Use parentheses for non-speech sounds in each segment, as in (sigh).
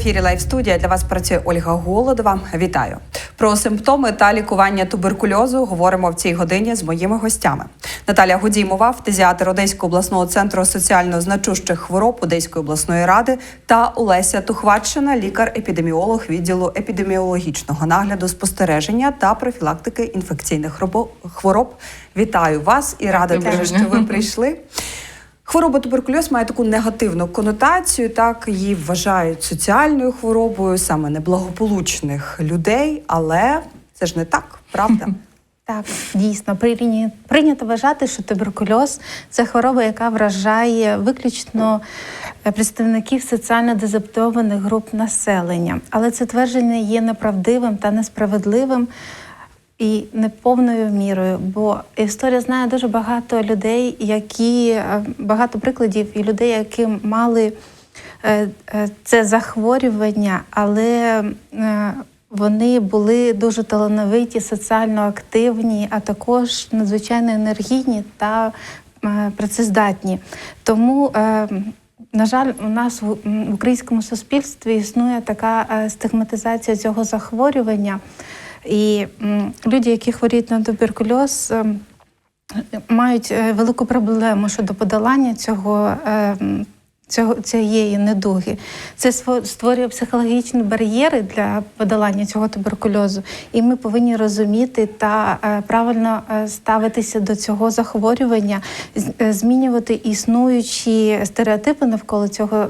Ефірі Лайв студія для вас працює Ольга Голодова. Вітаю про симптоми та лікування туберкульозу. Говоримо в цій годині з моїми гостями. Наталя Гудімова, фтизіатр Одеського обласного центру соціально значущих хвороб Одеської обласної ради, та Олеся Тухватшина, лікар-епідеміолог відділу епідеміологічного нагляду, спостереження та профілактики інфекційних хвороб. Вітаю вас і рада дня. що ви прийшли. Хвороба туберкульоз має таку негативну конотацію. Так її вважають соціальною хворобою, саме неблагополучних людей, але це ж не так, правда? (laughs) Так, дійсно, прийнято вважати, що туберкульоз це хвороба, яка вражає виключно е, представників соціально дезаптованих груп населення. Але це твердження є неправдивим та несправедливим і неповною мірою. Бо історія знає дуже багато людей, які е, багато прикладів і людей, які мали е, е, це захворювання, але вони були дуже талановиті, соціально активні, а також надзвичайно енергійні та працездатні. Тому, на жаль, у нас в українському суспільстві існує така стигматизація цього захворювання. І люди, які хворіють на туберкульоз, ем, мають е, велику проблему щодо подолання цього. е, Цього цієї недуги це створює психологічні бар'єри для подолання цього туберкульозу, і ми повинні розуміти та е, правильно е, ставитися до цього захворювання, змінювати існуючі стереотипи навколо цього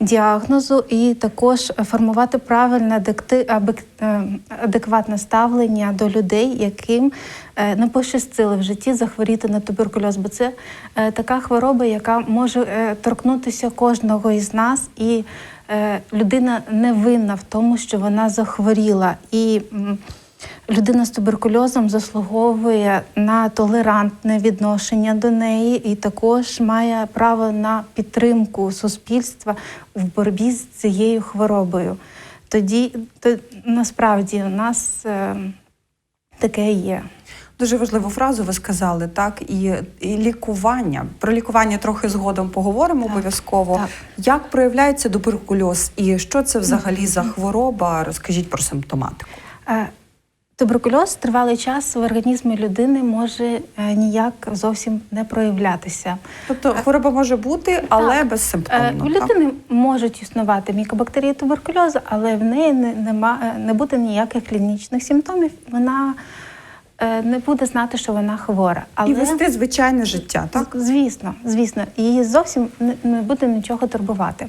діагнозу, і також формувати правильне е, адекватне ставлення до людей, яким е, не пощастило в житті захворіти на туберкульоз, бо це е, така хвороба, яка може торкнутися кожного із нас, і людина не винна в тому, що вона захворіла. І Людина з туберкульозом заслуговує на толерантне відношення до неї і також має право на підтримку суспільства в боротьбі з цією хворобою. Тоді то, насправді у нас е, таке є. Дуже важливу фразу ви сказали, так і, і лікування. Про лікування трохи згодом поговоримо Так, обов'язково. так. Як проявляється туберкульоз і що це взагалі за хвороба? Розкажіть про симптоматику. Е, Туберкульоз тривалий час в організмі людини може е, ніяк зовсім не проявлятися. Тобто хвороба може бути, але без Е, симптомів. У людини можуть існувати мікобактерії туберкульозу, але в неї не, нема, е, не буде ніяких клінічних симптомів. Вона е, не буде знати, що вона хвора. Але І вести звичайне життя, так? Звісно, звісно, її зовсім не буде нічого турбувати.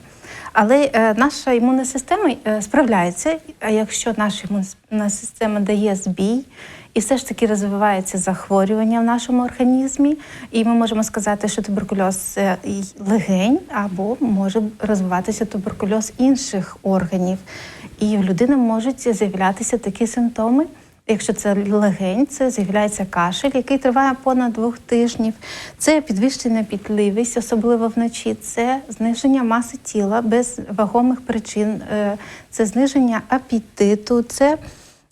Але е, наша імунна система е, справляється, а якщо наша імунна система дає збій, і все ж таки розвивається захворювання в нашому організмі, і ми можемо сказати, що туберкульоз це легень, або може розвиватися туберкульоз інших органів. І в людини можуть з'являтися такі симптоми. Якщо це легень, це з'являється кашель, який триває понад двох тижнів. Це підвищена пітливість, особливо вночі. Це зниження маси тіла без вагомих причин, е, це зниження апетиту, це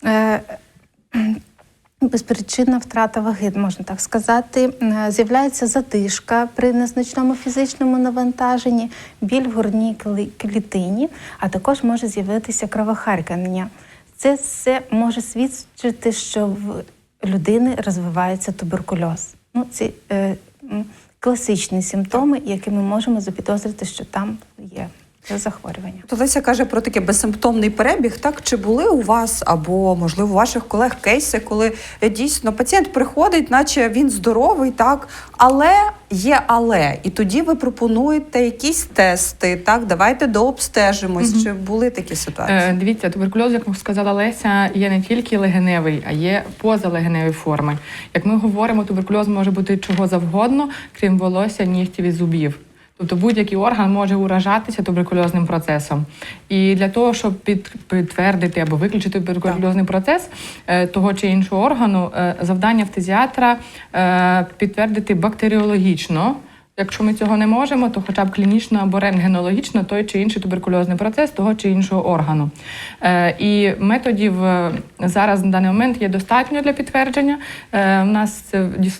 е, безпричинна втрата ваги, можна так сказати. Е, З'являється затишка при незначному фізичному навантаженні, біль в клі- клітині, а також може з'явитися кровохаркання. Це все може свідчити, що в людини розвивається туберкульоз. Ну, ці е, класичні симптоми, які ми можемо запідозрити, що там є захворювання. То Леся каже про такий безсимптомний перебіг. Так чи були у вас або можливо у ваших колег кейси, коли е, дійсно пацієнт приходить, наче він здоровий, так, але є але, і тоді ви пропонуєте якісь тести. Так, давайте дообстежимось. Мгм. Чи були такі ситуації? Е, Дивіться, туберкульоз, як сказала Леся, є не тільки легеневий, а є позалегеневі форми. Як ми говоримо, туберкульоз може бути чого завгодно, крім волосся, нігтів і зубів. Тобто будь-який орган може уражатися туберкульозним процесом. І для того, щоб під, підтвердити або виключити туберкульозний процес е, того чи іншого органу, е, завдання фтизіатра е, підтвердити бактеріологічно Якщо ми цього не можемо, то хоча б клінічно або рентгенологічно той чи інший туберкульозний процес того чи іншого органу. Е, і методів е, зараз на даний момент є достатньо для підтвердження. Е, у нас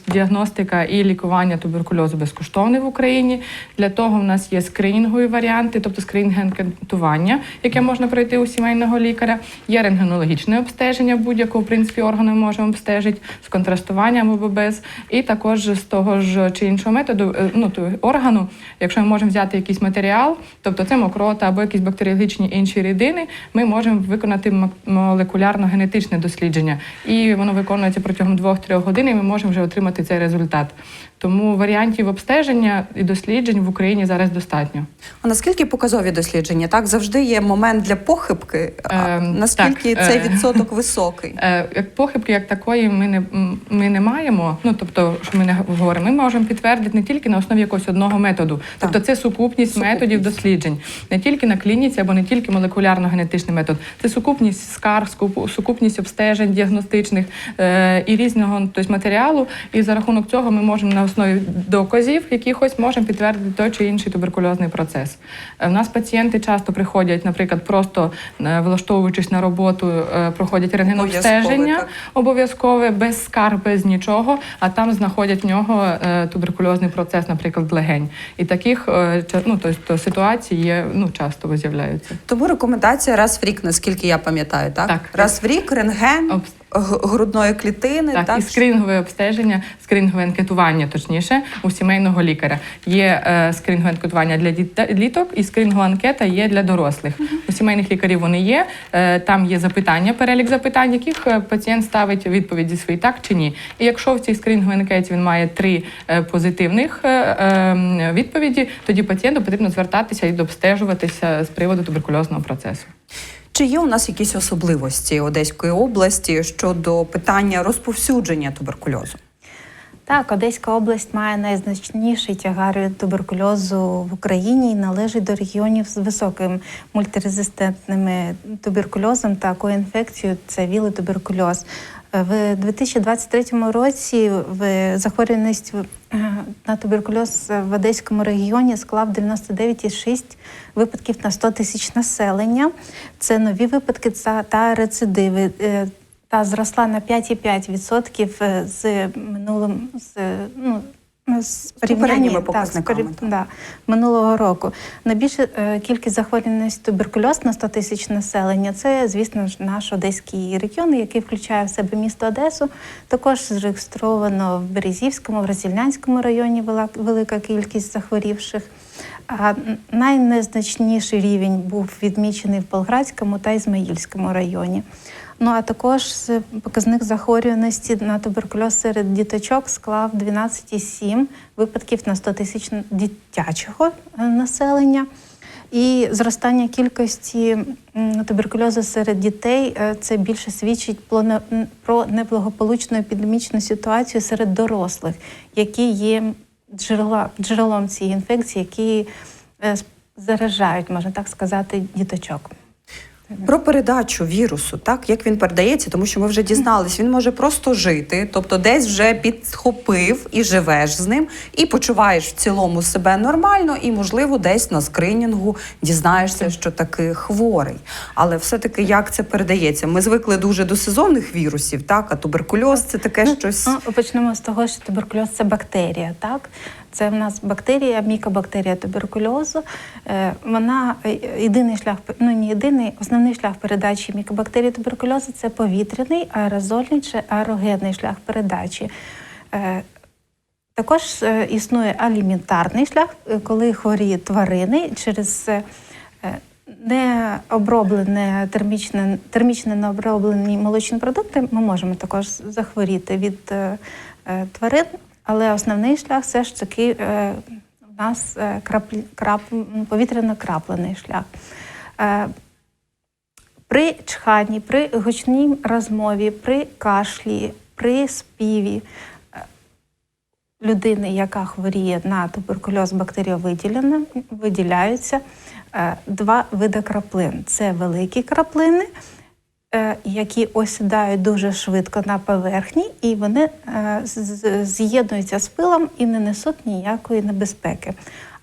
діагностика і лікування туберкульозу безкоштовне в Україні. Для того в нас є скринінгові варіанти, тобто скринінг анкетування, яке можна пройти у сімейного лікаря. Є рентгенологічне обстеження будь-якого в принципі органу ми можемо обстежити з контрастуванням або без. І також з того ж чи іншого методу, е, ну органу, якщо ми можемо взяти якийсь матеріал, тобто це мокрота або якісь бактеріологічні інші рідини, ми можемо виконати молекулярно-генетичне дослідження. І воно виконується протягом 2-3 годин, і ми можемо вже отримати цей результат. Тому варіантів обстеження і досліджень в Україні зараз достатньо. А наскільки показові дослідження? Так завжди є момент для похибки. А Ем, наскільки так, цей е. (laughs) відсоток високий? Е, Як похибки, як такої, ми не ми не маємо. Ну тобто, що ми не говоримо, ми можемо підтвердити не тільки на основі якогось одного методу, тобто це сукупність, Сукупність. методів досліджень, не тільки на клініці або не тільки молекулярно-генетичний метод. Це сукупність скарг, сукупність обстежень діагностичних е, і різного тобто, матеріалу. І за рахунок цього ми можемо на основі доказів якихось можемо підтвердити той чи інший туберкульозний процес. Е, В нас пацієнти часто приходять, наприклад, просто е, влаштовуючись на роботу, е, проходять рентгенобстеження Обов'язкове, без скарг, без нічого, а там знаходять в нього е, туберкульозний процес, наприклад, легень. І таких е, ну, тобто, ситуацій є ну, часто з'являються. Тому рекомендація раз в рік, наскільки я пам'ятаю, так? Так. Раз в рік рентген грудної клітини, Так, так, і скрингове обстеження, скрингове анкетування, точніше, у сімейного лікаря. Є е, скрингове анкетування для діток, і скрингова анкета є для дорослих. У сімейних лікарів вони є. Е, там є запитання, перелік запитань, яких е, пацієнт ставить відповіді свої так чи ні. І якщо в цій скринговій анкеті він має три е, позитивних е, е, відповіді, тоді пацієнту потрібно звертатися і обстежуватися з приводу туберкульозного процесу. Чи є у нас якісь особливості Одеської області щодо питання розповсюдження туберкульозу? Так, Одеська область має найзначніший тягар туберкульозу в Україні і належить до регіонів з високим мультирезистентним туберкульозом та коінфекцією це вілотуберкульоз. Е, В 2023 році захворюваність е, на туберкульоз в Одеському регіоні склав 99,6 випадків на 100 тисяч населення. Це нові випадки та- рецидиви. Е, та зросла на 5,5% е, з минулим з, ну, з порівняння попередніми так, показниками, так. да, минулого року. Найбільша е, кількість захворюваності туберкульоз на 100 тисяч населення це, звісно ж, наш одеський регіон, який включає в себе місто Одесу. Також зареєстровано в Березівському, в Роздільнянському районі вела- велика кількість захворівших. А найнезначніший рівень був відмічений в Болградському та Ізмаїльському районі. Ну а також показник захворюваності на туберкульоз серед діточок склав 12,7 випадків на 100 тисяч дитячого е, населення. І зростання кількості туберкульозу серед дітей е, це більше свідчить про не- про неблагополучну епідемічну ситуацію серед дорослих, які є джерела, джерелом цієї інфекції, які е, заражають, можна так сказати, діточок. Про передачу вірусу, так як він передається, тому що ми вже дізнались, він може просто жити, тобто десь вже підхопив і живеш з ним, і почуваєш в цілому себе нормально, і, можливо, десь на скринінгу дізнаєшся, що таки хворий. Але все-таки як це передається? Ми звикли дуже до сезонних вірусів, так а туберкульоз це таке щось. Ну, почнемо з того, що туберкульоз це бактерія, так? Це в нас бактерія, мікобактерія туберкульозу. Е, Вона е, єдиний шлях, ну не єдиний, основний шлях передачі мікобактерії туберкульозу це повітряний, аерозольний чи аерогенний шлях передачі. Е, Також існує аліментарний шлях, коли хворі тварини через е, е, термічне, термічно не молочні продукти, ми можемо також захворіти від тварин, але основний шлях все ж таки е, у нас е, краплі, крап, повітряно-краплений шлях. Е, при чханні, при гучній розмові, при кашлі, при співі е, людини, яка хворіє на туберкульоз бактеріовиділення, виділяються е, два види краплин: це великі краплини е, які осідають дуже швидко на поверхні, і вони е, з'єднуються з пилом і не несуть ніякої небезпеки.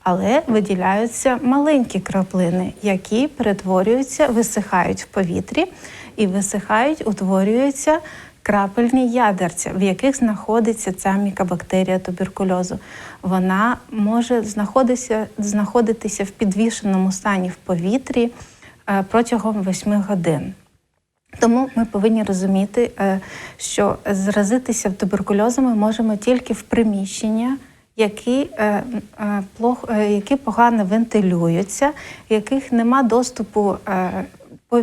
Але виділяються маленькі краплини, які перетворюються, висихають в повітрі і висихають, утворюються крапельні ядерця, в яких знаходиться ця мікобактерія туберкульозу. Вона може знаходитися, знаходитися в підвішеному стані в повітрі е, протягом 8 годин. Тому ми повинні розуміти, е, що заразитися ми можемо тільки в приміщення, які, е, е, які погано вентилюються, яких нема доступу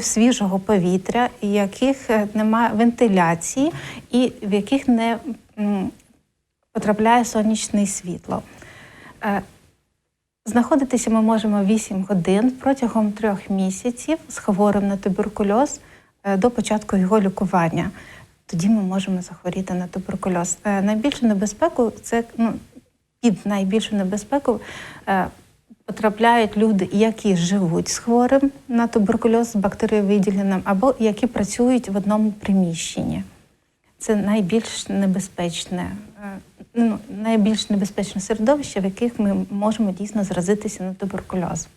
свіжого повітря, яких немає вентиляції, і в яких не потрапляє сонячне світло. Знаходитися ми можемо 8 годин протягом трьох місяців з хворим на туберкульоз до початку його лікування. Тоді ми можемо захворіти на туберкульоз. Е, Найбільшу небезпеку це ну, під найбільшу небезпеку е, потрапляють люди, які живуть з хворим на туберкульоз з бактеріовиділенням, або які працюють в одному приміщенні. Це найбільш небезпечне, е, ну, найбільш небезпечне середовище, в яких ми можемо дійсно заразитися на туберкульоз.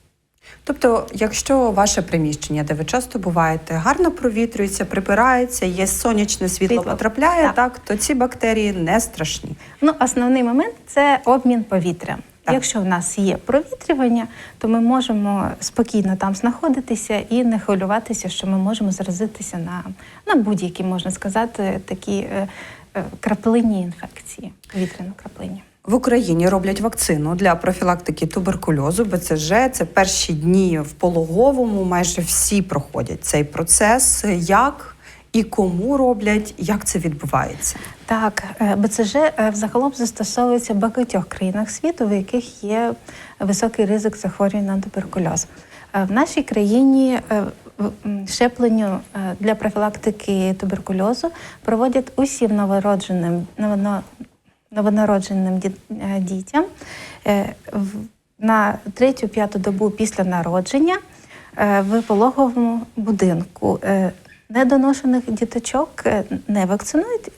Тобто, якщо ваше приміщення, де ви часто буваєте, гарно провітрюється, припирається, є сонячне світло, Світло. потрапляє, Так. так. то ці бактерії не страшні. Ну, основний момент це обмін повітря. Так. Якщо в нас є провітрювання, то ми можемо спокійно там знаходитися і не хвилюватися, що ми можемо заразитися на, на будь-які, можна сказати, такі е, е, краплинні інфекції, повітряно-краплинні. В Україні роблять вакцину для профілактики туберкульозу, БЦЖ. Це перші дні в пологовому. Майже всі проходять цей процес. Як і кому роблять, як це відбувається? Так, е, БЦЖ е, взагалом застосовується в багатьох країнах світу, в яких є високий ризик захворювання на туберкульоз. Е, В нашій країні щепленню для профілактики туберкульозу проводять усім новородженим новонародженим е, дітям е, на третю-п'яту добу після народження е, в пологовому будинку. Недоношених діточок не вакцинують.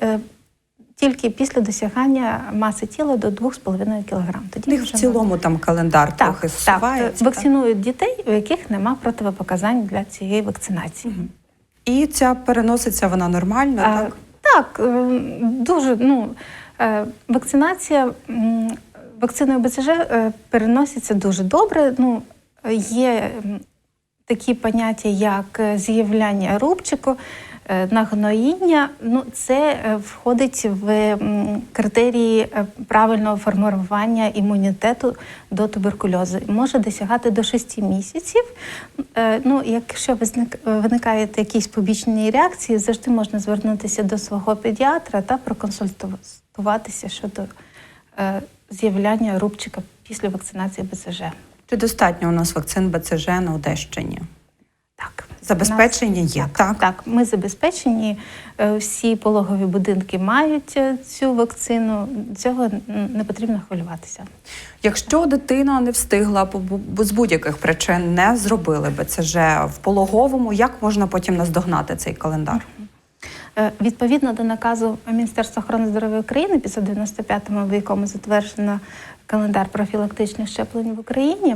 Тільки після досягання маси тіла до 2,5 кг. Тоді У в цілому там календар так, трохи так, вакцинують дітей, у яких нема противопоказань для цієї вакцинації. І ця переноситься вона нормально, А, так? Так, е, дуже ну, вакцинація вакциною БЦЖ е, переноситься дуже добре. Ну, є такі поняття, як е, з'являння рубчику, е, нагноїння. Ну, це е, входить в критерії е, правильного формування імунітету до туберкульозу. Може досягати до 6 місяців. Е, Ну, якщо виникають якісь побічні реакції, завжди можна звернутися до свого педіатра та проконсультуватися щодо е, з'являння рубчика після вакцинації БЦЖ. Чи достатньо у нас вакцин БЦЖ на Одещині? Так, Забезпечення нас- є, так, так? так. Ми забезпечені. Е, Всі пологові будинки мають е, цю вакцину. Цього не потрібно хвилюватися. Якщо дитина не встигла з будь-яких причин не зробили БЦЖ в пологовому, як можна потім наздогнати цей календар? Е, Відповідно до наказу Міністерства охорони здоров'я України 595-му, в якому затверджено календар профілактичних щеплень в Україні,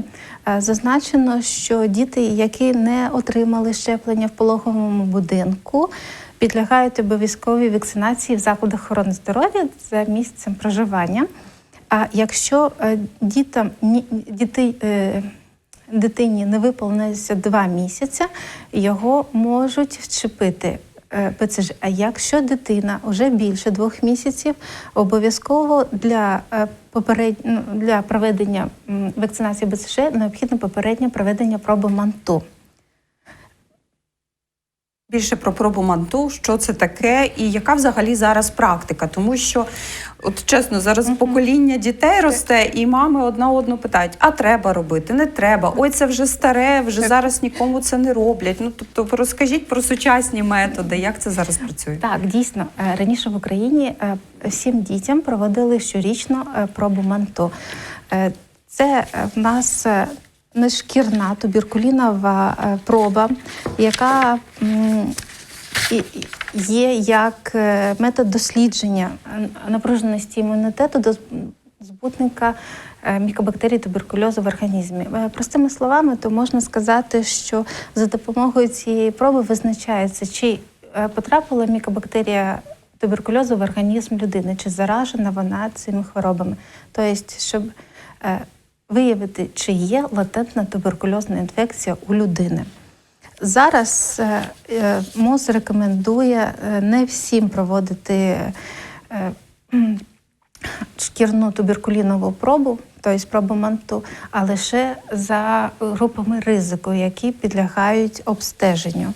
е, зазначено, що діти, які не отримали щеплення в пологовому будинку, підлягають обов'язковій вакцинації в закладах охорони здоров'я за місцем проживання. А якщо е, дітям ні- дітей, дитині не виповнилося два місяці, його можуть вчепити. Е, ПЦЖ. А якщо дитина вже більше двох місяців, обов'язково для е, поперед... ну, для проведення вакцинації БЦЖ необхідно попереднє проведення проби манту. Більше про пробу манту, що це таке, і яка взагалі зараз практика? Тому що, от чесно, зараз покоління дітей росте, і мами одна одну питають: а треба робити, не треба. Ой, це вже старе, вже зараз нікому це не роблять. Ну тобто, розкажіть про сучасні методи, як це зараз працює? Так, дійсно, е, раніше в Україні е, всім дітям проводили щорічно е, пробу манту. Це в нас нешкірна туберкулінова е, проба, яка є як е, метод дослідження напруженості імунітету до збутника е, мікобактерій туберкульозу в організмі. Простими словами, то можна сказати, що за допомогою цієї проби визначається, чи потрапила мікобактерія туберкульозу в організм людини, чи заражена вона цими хворобами. Тобто, щоб виявити, чи є латентна туберкульозна інфекція у людини. Зараз е, е, МОЗ рекомендує е, не всім проводити шкірну туберкулінову пробу, тобто пробу манту, а лише за групами ризику, які підлягають обстеженню.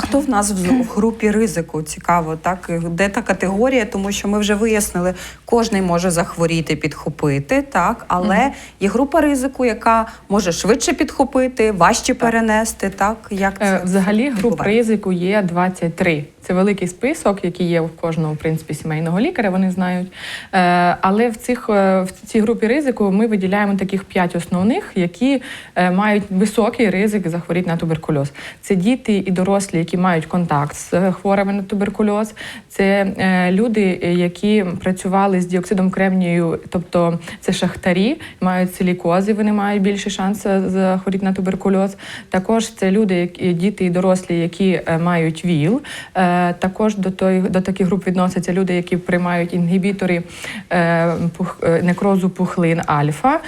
А хто в нас в, групі ризику? Цікаво, так де та категорія? Тому що ми вже вияснили, кожний може захворіти, підхопити, так, але є група ризику, яка може швидше підхопити, важче перенести. Так як це Е, Взагалі груп ризику є 23. Це великий список, який є у кожного в принципі сімейного лікаря. Вони знають. Е, Але в цих е, в цій групі ризику ми виділяємо таких п'ять основних, які е, мають високий ризик захворіти на туберкульоз. Це діти і дорослі, які мають контакт з хворими на туберкульоз. Це люди, які працювали з діоксидом кремнію, тобто це шахтарі, мають силікози, вони мають більший шанс захворіти на туберкульоз. Також це люди, які діти і дорослі, які мають ВІЛ. Е, Також до той до таких груп відносяться люди, які приймають інгібітори е, е, некрозу пухлин альфа,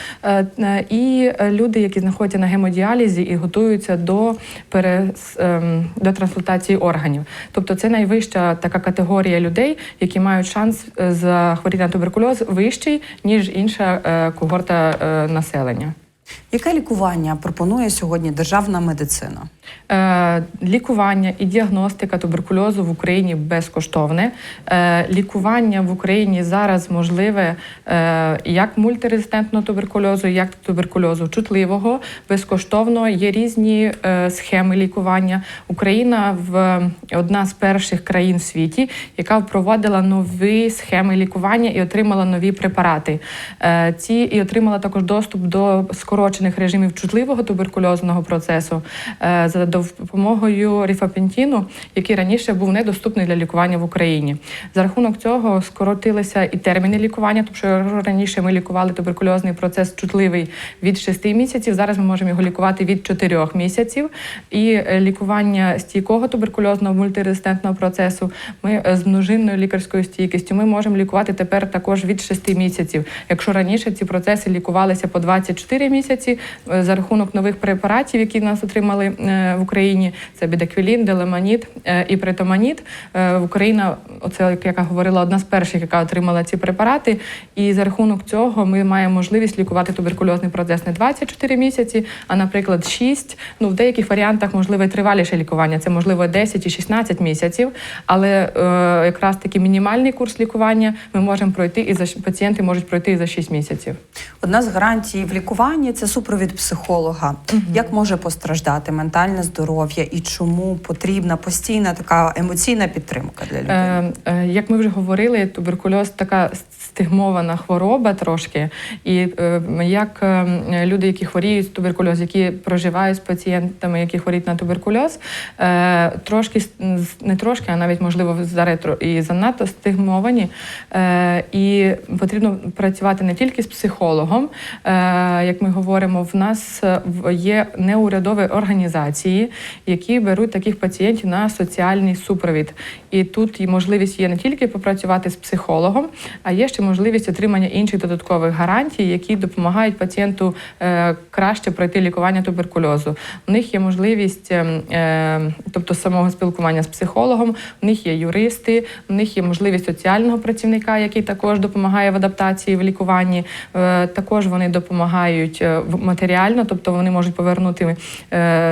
і люди, які знаходяться на гемодіалізі і готуються до перес, ем, до трансплантації органів. Тобто це найвища така категорія людей, які мають шанс захворіти на туберкульоз вищий ніж інша когорта населення. Яке лікування пропонує сьогодні державна медицина? Е, лікування і діагностика туберкульозу в Україні безкоштовне. Е, лікування в Україні зараз можливе е, як мультирезистентного туберкульозу, як туберкульозу чутливого. Безкоштовно є різні е, схеми лікування. Україна в одна з перших країн в світі, яка впровадила нові схеми лікування і отримала нові препарати. Е, ці і отримала також доступ до скорочених режимів чутливого туберкульозного процесу. Е, за допомогою ріфапентіну, який раніше був недоступний для лікування в Україні. За рахунок цього скоротилися і терміни лікування, тому що раніше ми лікували туберкульозний процес чутливий від 6 місяців. Зараз ми можемо його лікувати від 4 місяців. І е, лікування стійкого туберкульозного мультирезистентного процесу ми е, з множинною лікарською стійкістю ми можемо лікувати тепер також від 6 місяців. Якщо раніше ці процеси лікувалися по 24 місяці е, за рахунок нових препаратів, які нас отримали е, в Україні, це бідеквілін, делеманіт е, і притоманіт. Україна, оце як я говорила, одна з перших, яка отримала ці препарати. І за рахунок цього ми маємо можливість лікувати туберкульозний процес не 24 місяці, а, наприклад, 6. Ну, в деяких варіантах можливе триваліше лікування. Це можливо 10 і 16 місяців. Але е, якраз такий мінімальний курс лікування ми можемо пройти і за пацієнти можуть пройти і за 6 місяців. Одна з гарантій в лікуванні це супровід психолога. Як може постраждати ментальне здоров'я і чому потрібна постійна така емоційна підтримка для людей? Е, е, як ми вже говорили, туберкульоз така стигмована хвороба трошки. І е, як е, люди, які хворіють з туберкульоз, які проживають з пацієнтами, які хворіють на туберкульоз, е, трошки не трошки, а навіть можливо зараз і занадто стигмовані. І потрібно працювати не тільки з психологом. Як ми говоримо, в нас є неурядові організації, які беруть таких пацієнтів на соціальний супровід. І тут можливість є не тільки попрацювати з психологом, а є ще можливість отримання інших додаткових гарантій, які допомагають пацієнту е, краще пройти лікування туберкульозу. У них є можливість, е, е, тобто самого спілкування з психологом, у них є юристи, у них є можливість соціального працівника, який також допомагає в адаптації в лікуванні. Е, також вони допомагають матеріально, тобто вони можуть повернути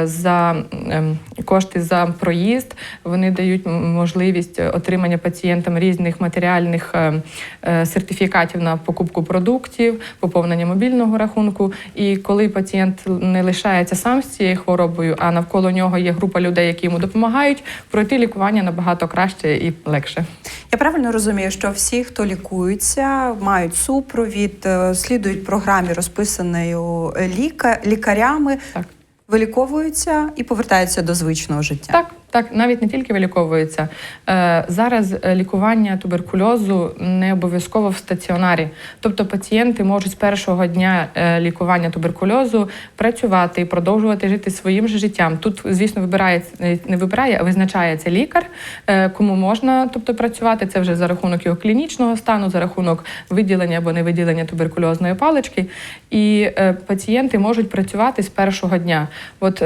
за ем, кошти за проїзд. Вони дають можливість отримання пацієнтам різних матеріальних е, е, сертифікатів на покупку продуктів, поповнення мобільного рахунку. І коли пацієнт не лишається сам з цією хворобою, а навколо нього є група людей, які йому допомагають, пройти лікування набагато краще і легше. Я правильно розумію, що всі, хто лікуються, мають супровід, е, слідують програмі, розписаною ліка, лікарями. Так. Виліковуються і повертаються до звичного життя. Так, так, навіть не тільки виліковується. Е, зараз е, лікування туберкульозу не обов'язково в стаціонарі. Тобто пацієнти можуть з першого дня е, лікування туберкульозу працювати і продовжувати жити своїм же життям. Тут, звісно, вибирає не вибирає, а визначається лікар, кому можна тобто, працювати. Це вже за рахунок його клінічного стану, за рахунок виділення або невиділення туберкульозної палички. І пацієнти можуть працювати з першого дня. От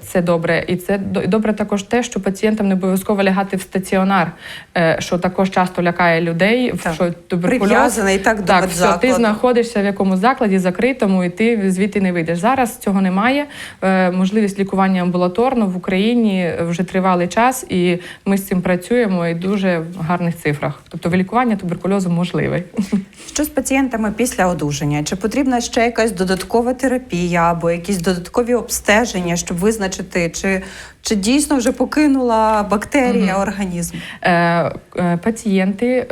це добре. І це до- добре також те, що пацієнтам не обов'язково лягати в стаціонар, е, що також часто лякає людей, Так. що туберкульоз Прив'язаний так до так, все, ти знаходишся в якомусь закладі закритому, і ти звідти не вийдеш. Зараз цього немає. Е, можливість лікування амбулаторно в Україні вже тривалий час, і ми з цим працюємо і дуже в гарних цифрах. Тобто вилікування туберкульозу можливе. Що з пацієнтами після одужання? Чи потрібна ще якась додаткова терапія або якісь додаткові обстеження, щоб визначити, чи, чи дійсно вже покинула бактерія угу. організм? Е, е, пацієнти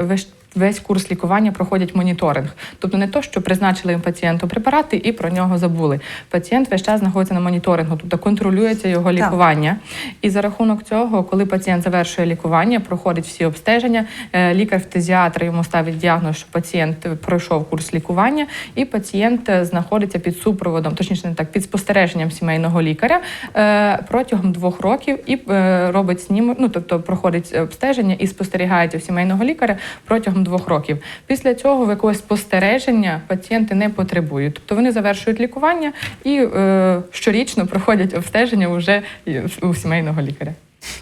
весь, курс лікування проходять моніторинг. Тобто не то, що призначили їм пацієнту препарати і про нього забули. Пацієнт весь час знаходиться на моніторингу, тобто контролюється його Так. лікування. І за рахунок цього, коли пацієнт завершує лікування, проходить всі обстеження, е, лікар-фтизіатр йому ставить діагноз, що пацієнт пройшов курс лікування, і пацієнт е, знаходиться під супроводом, точніше не так, під спостереженням сімейного лікаря е, протягом двох років і робить снімок, ну тобто проходить обстеження і спостерігається у сімейного лікаря протягом двох років. Після цього якогось спостереження пацієнти не потребують. Тобто вони завершують лікування і е, щорічно проходять обстеження вже у сімейного лікаря.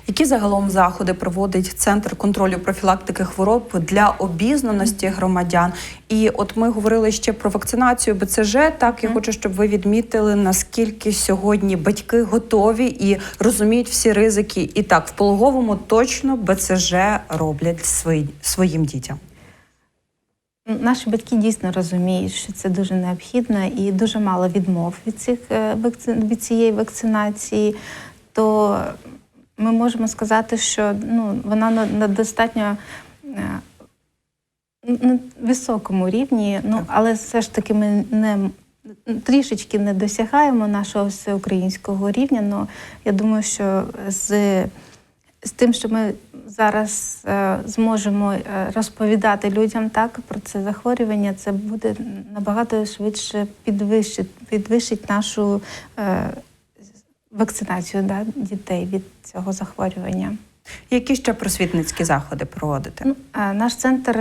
Які загалом заходи проводить центр контролю профілактики хвороб для обізнаності громадян? І от ми говорили ще про вакцинацію БЦЖ. Так я хочу, щоб ви відмітили наскільки сьогодні батьки готові і розуміють всі ризики. І так, в пологовому точно БЦЖ роблять свої, своїм дітям. Наші батьки дійсно розуміють, що це дуже необхідно і дуже мало відмов від цих е, від цієї вакцинації. То ми можемо сказати, що ну, вона на, достатньо е, на високому рівні, ну але все ж таки ми не трішечки не досягаємо нашого всеукраїнського рівня. Ну я думаю, що з з тим, що ми зараз е, зможемо е, розповідати людям так про це захворювання, це буде набагато швидше підвищить, підвищить нашу е, вакцинацію да, дітей від цього захворювання. Які ще просвітницькі заходи проводите? Ну, наш центр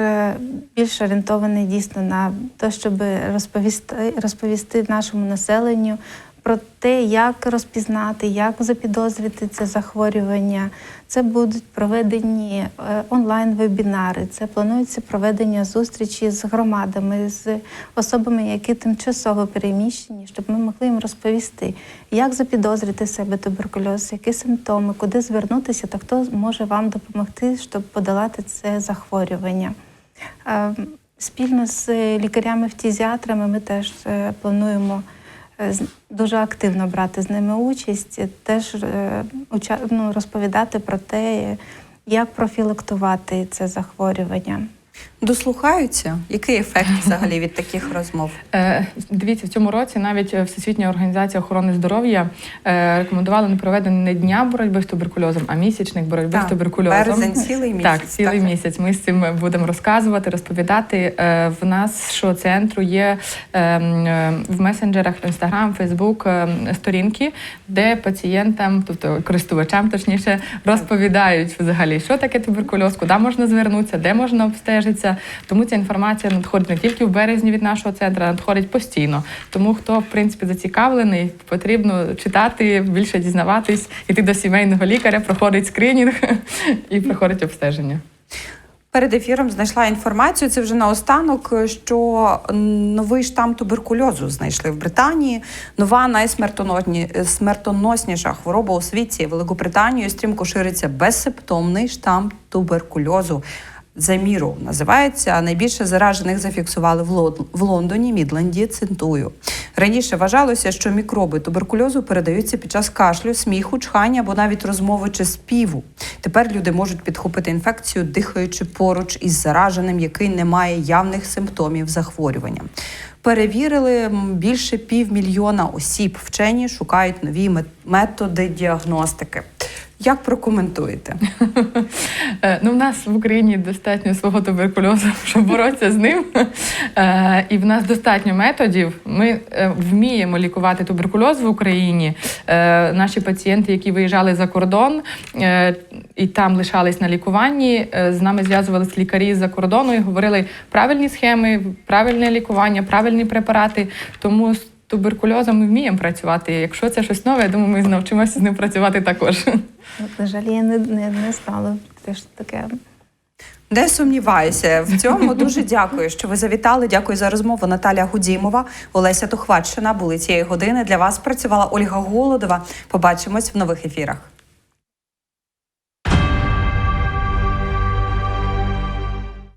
більш орієнтований дійсно на те, щоб розповісти, розповісти нашому населенню про те, як розпізнати, як запідозрити це захворювання. Це будуть проведені е, онлайн-вебінари, це планується проведення зустрічі з громадами, з особами, які тимчасово переміщені, щоб ми могли їм розповісти, як запідозрити себе туберкульоз, які симптоми, куди звернутися, та хто може вам допомогти, щоб подолати це захворювання. Е, Спільно з лікарями-фтізіатрами ми теж е, плануємо дуже активно брати з ними участь, теж е, ну, розповідати про те, як профілактувати це захворювання. Дослухаються? Який ефект (laughs) взагалі від таких розмов? Е, Дивіться, в цьому році навіть Всесвітня організація охорони здоров'я е, рекомендувала не проведення не дня боротьби з туберкульозом, а місячник боротьби Так, з туберкульозом. Березень цілий місяць. Так, цілий місяць. Ми з цим будемо розказувати, розповідати. Е, В нас що центру є е, м, е, в месенджерах Instagram, Facebook е, сторінки, де пацієнтам, тобто користувачам, точніше, розповідають взагалі, що таке туберкульоз, куди можна звернутися, де можна обстежитися. Тому ця інформація надходить не тільки в березні від нашого центру, а надходить постійно. Тому хто в принципі зацікавлений, потрібно читати, більше дізнаватись, іти до сімейного лікаря, проходить скринінг (laughs) і проходить обстеження. Перед ефіром знайшла інформацію. Це вже наостанок, що новий штам туберкульозу знайшли в Британії. Нова найсмертоносні- смертоносніша хвороба у світі Великобританією стрімко шириться безсимптомний штам туберкульозу. За міру називається найбільше заражених зафіксували в Лон- в Лондоні, Мідленді. Цитую Раніше вважалося, що мікроби туберкульозу передаються під час кашлю, сміху, чхання або навіть розмови чи співу. Тепер люди можуть підхопити інфекцію, дихаючи поруч із зараженим, який не має явних симптомів захворювання. Перевірили більше півмільйона осіб. Вчені шукають нові методи діагностики. Як прокоментуєте? Е, Ну, в нас в Україні достатньо свого туберкульозу, (laughs) щоб боротися з ним. Е, І в нас достатньо методів. Ми е, вміємо лікувати туберкульоз в Україні. Наші пацієнти, які виїжджали за кордон і там лишались на лікуванні, з нами зв'язувалися лікарі з-за кордону і говорили правильні схеми, правильне лікування, правильні препарати. Тому туберкульозом ми вміємо працювати. Якщо це щось нове, я думаю, ми навчимося з ним працювати також. От, на жаль, я не, не, не стала теж таке. Не сумніваюся в цьому. Дуже дякую, що ви завітали. Дякую за розмову. Наталя Гудімова, Олеся Тухватщина були цієї години. Для вас працювала Ольга Голодова. Побачимось в нових ефірах.